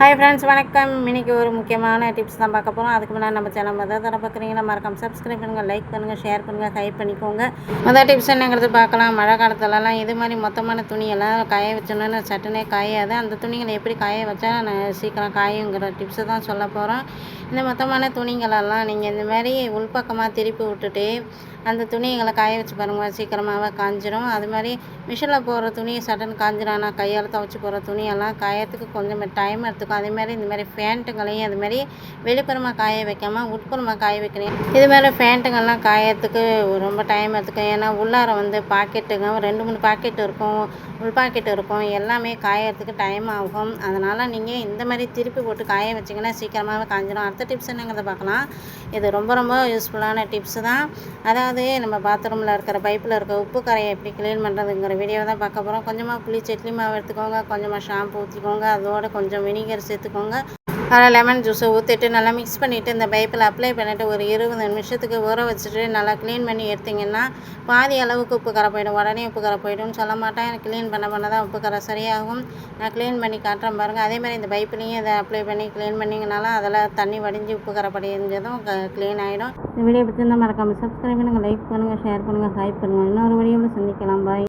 Hi friends வணக்கம். இன்றைக்கி ஒரு முக்கியமான டிப்ஸ் தான் பார்க்க போகிறோம் அதுக்கு முன்னாடி நம்ம சேனல் மொதல் தடவை பார்க்குறீங்கன்னா மறக்காம சப்ஸ்கிரைப் பண்ணுங்கள் லைக் பண்ணுங்கள் ஷேர் பண்ணுங்கள் ஹைப் பண்ணிக்கோங்க. மொதல் டிப்ஸ் என்னங்கிறது பார்க்கலாம். மழை காலத்துலலாம் இது மாதிரி மொத்தமான துணியெல்லாம் காய வச்சோன்னா சட்டுனே காயாது. அந்த துணிகளை எப்படி காய வச்சா நான் சீக்கிரம் காயுங்கிற டிப்ஸை தான் சொல்ல போகிறோம் இந்த மொத்தமான துணிகளெல்லாம் நீங்கள் இந்த மாதிரி உள்பக்கமாக திருப்பி விட்டுட்டு அந்த துணிகளை காய வச்சு பாருங்கள் சீக்கிரமாகவே காஞ்சிரும். அது மாதிரி மிஷினில் போடுற துணி சடன் காஞ்சிரானா கையால் துவச்சி போடுற துணியெல்லாம் காயறதுக்கு கொஞ்சம் டைம் எடுத்துக்கும். அதே மாதிரி இந்த மாதிரி ஃபேண்ட்டுங்களையும் அது மாதிரி வெளிப்புறமாக காய வைக்காமல் உட்புறமாக காய வைக்கிறேன் இது மாதிரி ஃபேண்ட்டுங்கள்லாம் காயறதுக்கு ரொம்ப டைம் எடுத்துக்கும். ஏன்னா உள்ளார வந்து பாக்கெட்டுங்க ரெண்டு மூணு பாக்கெட் இருக்கும் உள் பாக்கெட் இருக்கும். எல்லாமே காயறதுக்கு டைம் ஆகும். அதனால் நீங்கள் இந்த மாதிரி திருப்பி போட்டு காய வச்சிங்கன்னா சீக்கிரமாகவே காஞ்சிடும் அடுத்த டிப்ஸ் என்னங்கிறத பார்க்கலாம். இது ரொம்ப ரொம்ப யூஸ்ஃபுல்லான டிப்ஸ் தான். அதாவது நம்ம பாத்ரூமில் இருக்கிற பைப்பில் இருக்க உப்பு கரையை எப்படி க்ளீன் பண்ணுறதுங்கிற வீடியோ தான் பார்க்க போகிறோம் கொஞ்சமாக புளி சட்னி மாவு எடுத்துக்கோங்க. கொஞ்சமாக ஷாம்பு ஊற்றிக்கோங்க அதோடு கொஞ்சம் வினிகர் சேர்த்துக்கோங்க. அதில் லெமன் ஜூஸை ஊற்றிட்டு நல்லா மிக்ஸ் பண்ணிவிட்டு இந்த பைப்பில் அப்ளை பண்ணிவிட்டு ஒரு இருபது நிமிஷத்துக்கு ஊற வச்சுட்டு நல்லா க்ளீன் பண்ணி எடுத்திங்கன்னா பாதி அளவுக்கு உப்பு கரை போயிடும். உடனே உப்பு கரை போயிடும்னு சொல்ல மாட்டேன். எனக்கு க்ளீன் பண்ண பண்ண தான் உப்பு கரை சரியாகும். நான் க்ளீன் பண்ணி காட்டுறேன் பாருங்கள் அதே மாதிரி இந்த பைப்லேயும் இதை அப்ளை பண்ணி க்ளீன் பண்ணிங்கனால அதில் தண்ணி வடிஞ்சு உப்பு கரை படிஞ்சதும் க்ளீன் ஆகிடும் இந்த வீடியோ பிடிச்சிருந்தால் மறக்காமல் சப்ஸ்கிரைப் பண்ணுங்கள் லைக் பண்ணுங்கள் ஷேர் பண்ணுங்கள் ஹைப் பண்ணுங்கள் இன்னொரு வீடியோவில் சந்திக்கலாம். பாய்